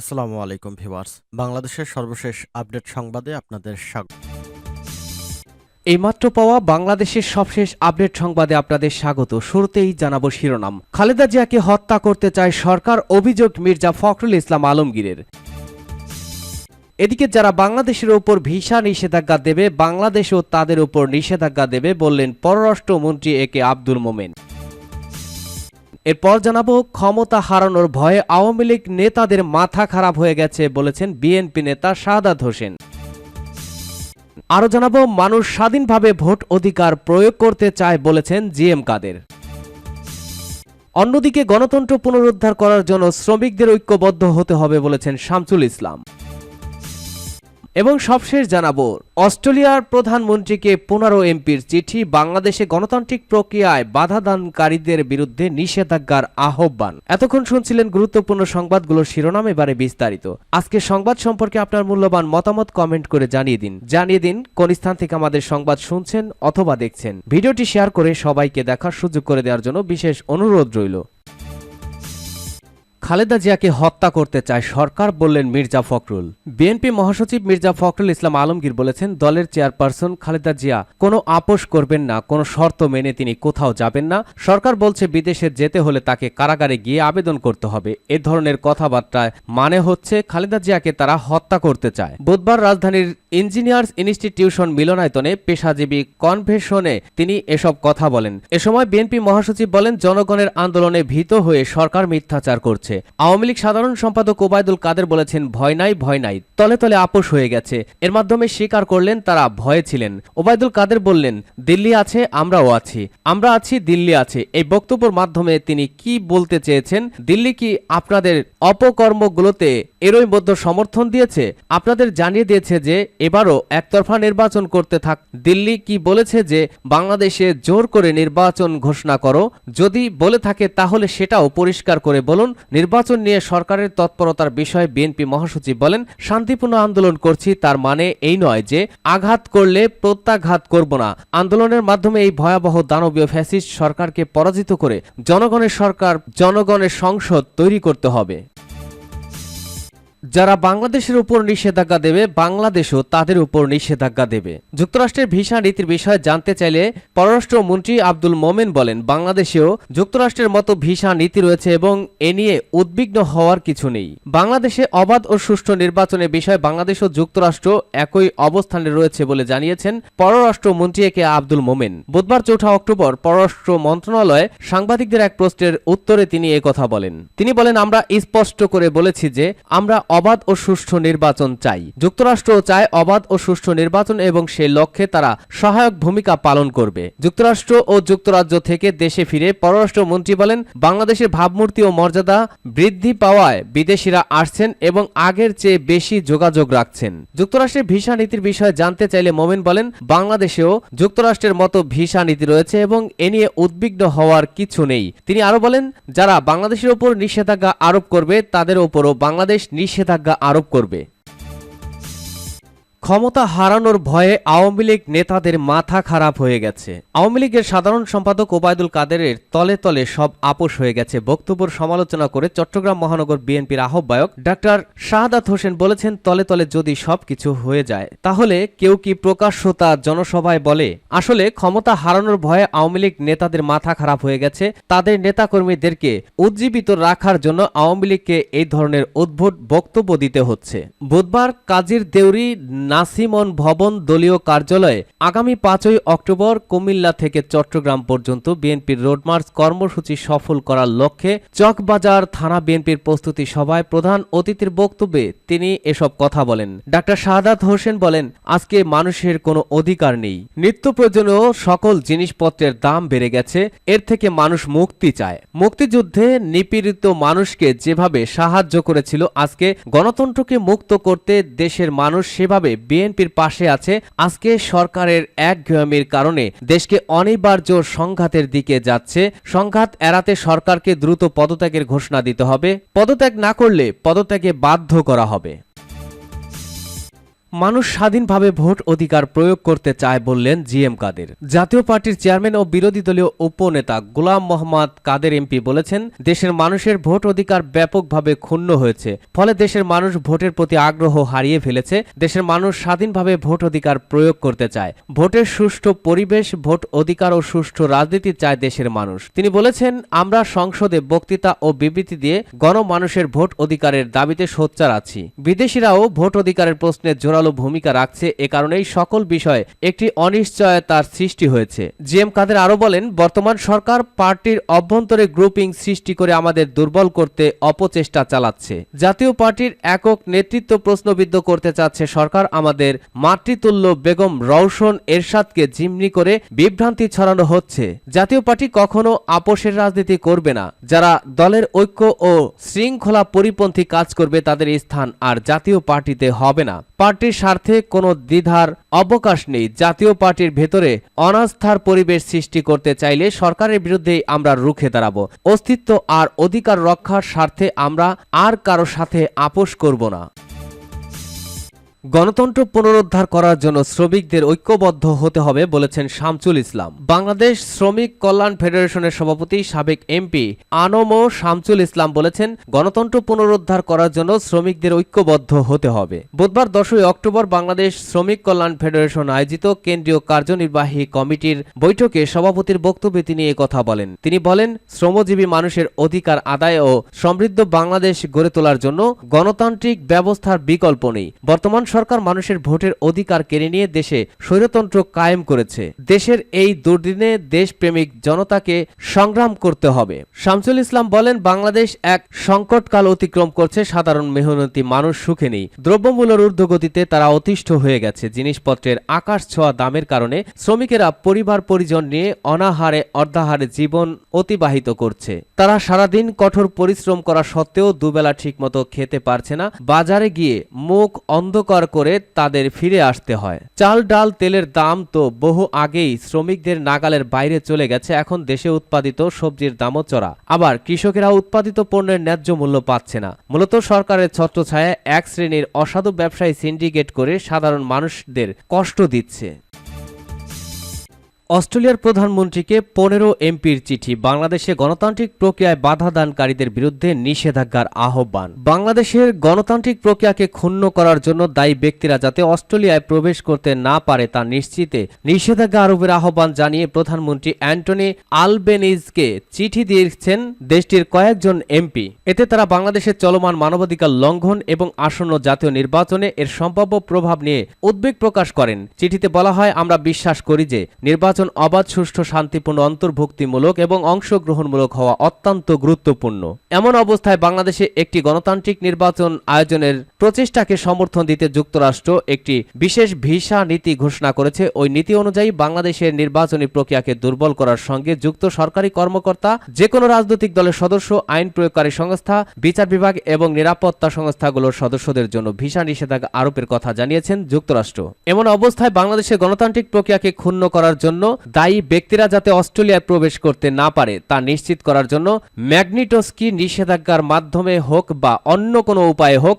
আসসালামু আলাইকুম ভিউয়ার্স। বাংলাদেশের সর্বশেষ আপডেট সংবাদে আপনাদের স্বাগত। এইমাত্র পাওয়া বাংলাদেশের সবশেষ আপডেট সংবাদে আপনাদের স্বাগত। শুরুতেই জানাব শিরোনাম। খালেদা জিয়াকে হত্যা করতে চায় সরকার অভিযোগ মির্জা ফখরুল ইসলাম আলমগীরের। এদিকে যারা বাংলাদেশের ওপর ভিসা নিষেধাজ্ঞা দেবে বাংলাদেশও তাদের উপর নিষেধাজ্ঞা দেবে বললেন পররাষ্ট্রমন্ত্রী এ কে আব্দুল মোমেন। এরপর জানাব, ক্ষমতা হারানোর ভয়ে আওয়ামী লীগ নেতাদের মাথা খারাপ হয়ে গেছে বলেছেন বিএনপি নেতা শাহাদাত হোসেন। আরও জানাব, মানুষ স্বাধীনভাবে ভোট অধিকার প্রয়োগ করতে চায় বলেছেন জিএম কাদের। অন্যদিকে গণতন্ত্র পুনরুদ্ধার করার জন্য শ্রমিকদের ঐক্যবদ্ধ হতে হবে বলেছেন শামসুল ইসলাম। এবং সবশেষ জানাব, অস্ট্রেলিয়ার প্রধানমন্ত্রীকে পনেরো এমপির চিঠি, বাংলাদেশে গণতান্ত্রিক প্রক্রিয়ায় বাধাদানকারীদের বিরুদ্ধে নিষেধাজ্ঞার আহ্বান। এতক্ষণ শুনছিলেন গুরুত্বপূর্ণ সংবাদগুলোর শিরোনাম, এবারে বিস্তারিত। আজকে সংবাদ সম্পর্কে আপনার মূল্যবান মতামত কমেন্ট করে জানিয়ে দিন। জানিয়ে দিন কোন স্থান থেকে আমাদের সংবাদ শুনছেন অথবা দেখছেন। ভিডিওটি শেয়ার করে সবাইকে দেখার সুযোগ করে দেওয়ার জন্য বিশেষ অনুরোধ রইল। খালেদা জিয়াকে হত্যা করতে চায় সরকার বললেন মির্জা ফখরুল। বিএনপি মহাসচিব মির্জা ফখরুল ইসলাম আলমগীর বলেছেন, দলের চেয়ারপারসন খালেদা জিয়া কোনো আপোষ করবেন না, কোনো শর্ত মেনে তিনি কোথাও যাবেন না। সরকার বলছে, বিদেশে যেতে হলে তাকে কারাগারে গিয়ে আবেদন করতে হবে। এ ধরনের কথাবার্তায় মানে হচ্ছে, খালেদা জিয়াকে তারা হত্যা করতে চায়। বুধবার রাজধানীর ইঞ্জিনিয়ার্স ইনস্টিটিউশন মিলনায়তনে পেশাজীবী কনভেনশনে তিনি এসব কথা বলেন। এ সময় বিএনপি মহাসচিব বলেন, জনগণের আন্দোলনে ভীত হয়ে সরকার মিথ্যাচার করছে। আওয়ামী লীগ সাধারণ সম্পাদক ওবায়দুল কাদের বলেছেন, ভয় নাই ভয় নাই। তলে তলে আপোষ হয়ে গেছে। এর মাধ্যমে স্বীকার করলেন তারা ভয়ে ছিলেন। ওবায়দুল কাদের বললেন, দিল্লি আছে, আমরাও আছি। আমরা আছি, দিল্লি আছে। এই বক্তব্যের মাধ্যমে তিনি কি বলতে চেয়েছেন? দিল্লি কি আপনাদের অপকর্মগুলোতে এরই মধ্যে সমর্থন দিয়েছে, আপনাদের জানিয়ে দিয়েছে যে এবারও একতরফা নির্বাচন করতে থাক। দিল্লি কি বলেছে যে বাংলাদেশে জোর করে নির্বাচন ঘোষণা করো? যদি বলে থাকে তাহলে সেটাও পরিষ্কার করে বলুন। নির্বাচন নিয়ে সরকারের তৎপরতার বিষয়ে বিএনপি মহাসচিব বলেন, শান্তিপূর্ণ আন্দোলন করছি তার মানে এই নয় যে আঘাত করলে প্রত্যাঘাত করব না। আন্দোলনের মাধ্যমে এই ভয়াবহ দানবীয় ফ্যাসিস্ট সরকারকে পরাজিত করে জনগণের সরকার, জনগণের সংসদ তৈরি করতে হবে। যারা বাংলাদেশের উপর নিষেধাজ্ঞা দেবে, বাংলাদেশও তাদের উপর নিষেধাজ্ঞা দেবে। যুক্তরাষ্ট্রের ভিসা নীতির বিষয়ে জানতে চাইলে পররাষ্ট্রমন্ত্রী আব্দুল মোমেন বলেন, বাংলাদেশেও যুক্তরাষ্ট্রের মতো ভিসা নীতি রয়েছে এবং এ নিয়ে উদ্বিগ্ন হওয়ার কিছু নেই। বাংলাদেশে অবাধ ও সুষ্ঠু নির্বাচনের বিষয়ে বাংলাদেশ ও যুক্তরাষ্ট্র একই অবস্থানে রয়েছে বলে জানিয়েছেন পররাষ্ট্রমন্ত্রী এ কে আব্দুল মোমেন। বুধবার চৌঠা অক্টোবর পররাষ্ট্র মন্ত্রণালয়ে সাংবাদিকদের এক প্রশ্নের উত্তরে তিনি কথা বলেন। তিনি বলেন, আমরা স্পষ্ট করে বলেছি যে আমরা অবাধ ও সুষ্ঠু নির্বাচন চাই। যুক্তরাষ্ট্রও চায় অবাধ ও সুষ্ঠু নির্বাচন এবং সেই লক্ষ্যে তারা সহায়ক ভূমিকা পালন করবে। যুক্তরাষ্ট্র ও যুক্তরাজ্য থেকে দেশে ফিরে পররাষ্ট্রমন্ত্রী বলেন, বাংলাদেশের ভাবমূর্তি ও মর্যাদা বৃদ্ধি পাওয়ায় বিদেশিরা আসছেন এবং আগের চেয়ে বেশি যোগাযোগ রাখছেন। যুক্তরাষ্ট্রের ভিসা নীতির বিষয়ে জানতে চাইলে মোমেন বলেন, বাংলাদেশেও যুক্তরাষ্ট্রের মতো ভিসা নীতি রয়েছে এবং এ নিয়ে উদ্বিগ্ন হওয়ার কিছু নেই। তিনি আরও বলেন, যারা বাংলাদেশের উপর নিষেধাজ্ঞা আরোপ করবে, তাদের উপরও বাংলাদেশ নিষেধাজ্ঞা আরোপ করবে। ক্ষমতা হারানোর ভয়ে আওয়ামী লীগ নেতাদের মাথা খারাপ হয়ে গেছে। আওয়ামী লীগের সাধারণ সম্পাদক ওবায়দুল কাদেরের তলে তলে সব আপোষ হয়ে গেছে বক্তব্যের সমালোচনা করে চট্টগ্রাম মহানগর বিএনপির আহ্বায়ক ডাক্তার শাহাদাত হোসেন বলেছেন, তলে তলে যদি সবকিছু হয়ে যায়, তাহলে কেউ কি প্রকাশ্যতা জনসভায় বলে? আসলে ক্ষমতা হারানোর ভয়ে আওয়ামী লীগ নেতাদের মাথা খারাপ হয়ে গেছে। তাদের নেতাকর্মীদেরকে উজ্জীবিত রাখার জন্য আওয়ামী লীগকে এই ধরনের উদ্ভুত বক্তব্য দিতে হচ্ছে। বুধবার কাজীর দেউরি নাসিমন ভবন দলীয় কার্যালয়ে আগামী পাঁচই অক্টোবর কুমিল্লা থেকে চট্টগ্রাম পর্যন্ত বিএনপির রোডমার্চ কর্মসূচি সফল করার লক্ষ্যে চকবাজার থানা বিএনপির প্রস্তুতি সভায় প্রধান অতিথির বক্তব্যে তিনি এসব কথা বলেন। ডাক্তার শাহাদাত হোসেন বলেন, আজকে মানুষের কোনো অধিকার নেই। নিত্য প্রয়োজনীয় সকল জিনিসপত্রের দাম বেড়ে গেছে, এর থেকে মানুষ মুক্তি চায়। মুক্তিযুদ্ধে নিপীড়িত মানুষকে যেভাবে সাহায্য করেছিল, আজকে গণতন্ত্রকে মুক্ত করতে দেশের মানুষ সেভাবে বিএনপির পাশে আছে। আজকে সরকারের একঘেয়ামির কারণে দেশকে অনিবার্য সংঘাতের দিকে যাচ্ছে। সংঘাত এড়াতে সরকারকে দ্রুত পদত্যাগের ঘোষণা দিতে হবে। পদত্যাগ না করলে পদত্যাগে বাধ্য করা হবে। মানুষ স্বাধীনভাবে ভোট অধিকার প্রয়োগ করতে চায় বললেন জি এম কাদের। জাতীয় পার্টির চেয়ারম্যান ও বিরোধী দলীয় উপনেতা গোলাম মোহাম্মদ কাদের এমপি বলেছেন, দেশের মানুষের ভোট অধিকার ব্যাপকভাবে ক্ষুণ্ণ হয়েছে, ফলে দেশের মানুষ ভোটের প্রতি আগ্রহ হারিয়ে ফেলেছে, দেশের মানুষ স্বাধীনভাবে ভোট অধিকার প্রয়োগ করতে চায়। ভোটের সুষ্ঠু পরিবেশ, ভোট অধিকার ও সুষ্ঠু রাজনীতি চায় দেশের মানুষ। তিনি বলেছেন, আমরা সংসদে বক্তৃতা ও বিবৃতি দিয়ে গণমানুষের ভোট অধিকারের দাবিতে সোচ্চার আছি। বিদেশিরাও ভোট অধিকারের প্রশ্নে জোরালো ভূমিকা রাখছে এ কারণেই সকল বিষয়ে একটি অনিশ্চয়তার সৃষ্টি হয়েছে। জি এম কাদের আরও বলেন, বর্তমান সরকার পার্টির অভ্যন্তরে গ্রুপিং সৃষ্টি করে আমাদের দুর্বল করতে অপচেষ্টা চালাচ্ছে। জাতীয় পার্টির একক নেতৃত্ব প্রশ্নবিদ্ধ করতে চাচ্ছে সরকার আমাদের মাতৃতুল্য বেগম রওশন এরশাদকে জিম্নি করে বিভ্রান্তি ছড়ানো হচ্ছে। জাতীয় পার্টি কখনো আপোষের রাজনীতি করবে না। যারা দলের ঐক্য ও শৃঙ্খলা পরিপন্থী কাজ করবে তাদের স্থান আর জাতীয় পার্টিতে হবে না। পার্টির স্বার্থে কোনো দ্বিধার অবকাশ নেই। জাতীয় পার্টির ভেতরে অনাস্থার পরিবেশ সৃষ্টি করতে চাইলে সরকারের বিরুদ্ধেই আমরা রুখে দাঁড়াব। অস্তিত্ব আর অধিকার রক্ষার স্বার্থে আমরা আর কারও সাথে আপোষ করব না। গণতন্ত্র পুনরুদ্ধার করার জন্য শ্রমিকদের ঐক্যবদ্ধ হতে হবে বলেছেন শামসুল ইসলাম। বাংলাদেশ শ্রমিক কল্যাণ ফেডারেশনের সভাপতি, সাবেক এমপি আনমো শামসুল ইসলাম বলেছেন, গণতন্ত্র পুনরুদ্ধার করার জন্য শ্রমিকদের ঐক্যবদ্ধ হতে হবে। বুধবার দশই অক্টোবর বাংলাদেশ শ্রমিক কল্যাণ ফেডারেশন আয়োজিত কেন্দ্রীয় কার্যনির্বাহী কমিটির বৈঠকে সভাপতির বক্তব্যে তিনি কথা বলেন। তিনি বলেন, শ্রমজীবী মানুষের অধিকার আদায় ও সমৃদ্ধ বাংলাদেশ গড়ে তোলার জন্য গণতান্ত্রিক ব্যবস্থার বিকল্প নেই। বর্তমান সরকার মানুষের ভোটের অধিকার কেড়ে নিয়ে দেশে স্বৈরতন্ত্র কায়েম করেছে। দেশের এই দুর্দিনে দেশপ্রেমিক জনতাকে সংগ্রাম করতে হবে। শামসুল ইসলাম বলেন, বাংলাদেশ এক সংকটকাল অতিক্রম করছে, সাধারণ মেহনতি মানুষ সুখে নেই। দ্রব্যমূল্যের ঊর্ধ্বগতিতে তারা অতিষ্ঠ হয়ে গেছে। জিনিসপত্রের আকাশ ছোঁয়া দামের কারণে শ্রমিকেরা পরিবার পরিজন নিয়ে অনাহারে অর্ধাহারে জীবন অতিবাহিত করছে। তারা সারাদিন কঠোর পরিশ্রম করা সত্ত্বেও দুবেলা ঠিকমতো খেতে পারছে না। বাজারে গিয়ে মুখ অন্ধকার করে তাদের ফিরে আসতে হয়। চাল, ডাল, তেলের দাম তো বহু আগেই শ্রমিকদের নাগালের বাইরে চলে গেছে, এখন দেশে উৎপাদিত সবজির দামও চড়া। আবার কৃষকেরা উৎপাদিত পণ্যের ন্যায্য মূল্য পাচ্ছে না। মূলত সরকারের ছত্রছায়ায় এক শ্রেণির অসাধু ব্যবসায়ী সিন্ডিকেট করে সাধারণ মানুষদের কষ্ট দিচ্ছে। অস্ট্রেলিয়ার প্রধানমন্ত্রীকে পনেরো এমপির চিঠি। বাংলাদেশে গণতান্ত্রিক প্রক্রিয়ায় বাধা দানকারীদের বিরুদ্ধে নিষেধাজ্ঞার আহ্বান। বাংলাদেশের গণতান্ত্রিক প্রক্রিয়াকে ক্ষুণ্ণ করার জন্য দায়ী ব্যক্তিরা যাতে অস্ট্রেলিয়ায় প্রবেশ করতে না পারে তা নিশ্চিতে নিষেধাজ্ঞা আরোপের আহ্বান জানিয়ে প্রধানমন্ত্রী অ্যান্টনি আলবেনিজকে চিঠি দিয়েছেন দেশটির কয়েকজন এমপি। এতে তারা বাংলাদেশের চলমান মানবাধিকার লঙ্ঘন এবং আসন্ন জাতীয় নির্বাচনে এর সম্ভাব্য প্রভাব নিয়ে উদ্বেগ প্রকাশ করেন। চিঠিতে বলা হয়, আমরা বিশ্বাস করি যে নির্বাচন অবাধ, সুষ্ঠু, শান্তিপূর্ণ, অন্তর্ভুক্তিমূলক এবং অংশগ্রহণমূলক হওয়া অত্যন্ত গুরুত্বপূর্ণ। এমন অবস্থায় বাংলাদেশে একটি গণতান্ত্রিক নির্বাচন আয়োজনের প্রচেষ্টাকে সমর্থন দিতে যুক্তরাষ্ট্র একটি বিশেষ ভিসা নীতি ঘোষণা করেছে। ওই নীতি অনুযায়ী বাংলাদেশের নির্বাচনী প্রক্রিয়াকে দুর্বল করার সঙ্গে যুক্ত সরকারি কর্মকর্তা যে কোনো রাজনৈতিক দলের সদস্য, আইন প্রয়োগকারী সংস্থা, বিচার বিভাগ এবং নিরাপত্তা সংস্থাগুলোর সদস্যদের জন্য ভিসা নিষেধাজ্ঞা আরোপের কথা জানিয়েছেন যুক্তরাষ্ট্র। এমন অবস্থায় বাংলাদেশের গণতান্ত্রিক প্রক্রিয়াকে ক্ষুণ্ণ করার জন্য দায়ী ব্যক্তিরা যাতে অস্ট্রেলিয়ায় প্রবেশ করতে না পারে, তা নিশ্চিত করার জন্য ম্যাগনিটোস্কি নিষেধাজ্ঞার মাধ্যমে হোক বা অন্য কোনো উপায়ে হোক